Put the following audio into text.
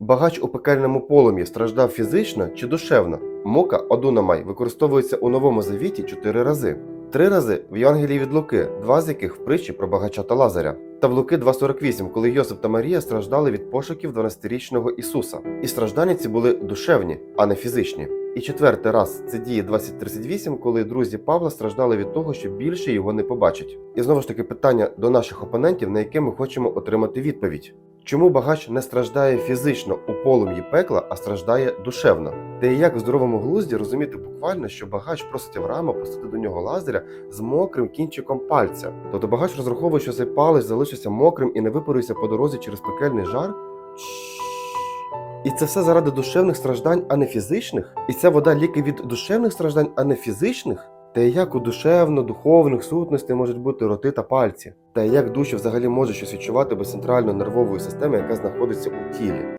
Багач у пекельному полум'ї страждав фізично чи душевно. Мука одунамай використовується у новому завіті чотири рази. Три рази в Євангелії від Луки, два з яких в притчі про багача та Лазаря. Та в Луки 2.48, коли Йосип та Марія страждали від пошуків 12-річного Ісуса. І страждання ці були душевні, а не фізичні. І четвертий раз це діє 2038, коли друзі Павла страждали від того, що більше його не побачать. І знову ж таки питання до наших опонентів, на яке ми хочемо отримати відповідь. Чому багач не страждає фізично у полум'ї пекла, а страждає душевно? Та і як в здоровому глузді розуміти буквально, що багач просить Авраама пустити до нього лазаря з мокрим кінчиком пальця. Тобто багач розраховує, що цей палець залишиться мокрим і не випарується по дорозі через пекельний жар. І це все заради душевних страждань, а не фізичних? І ця вода ліки від душевних страждань, а не фізичних? Та як у душевно-духовних сутностей можуть бути роти та пальці? Та як душі взагалі може щось відчувати без центральної нервової системи, яка знаходиться у тілі?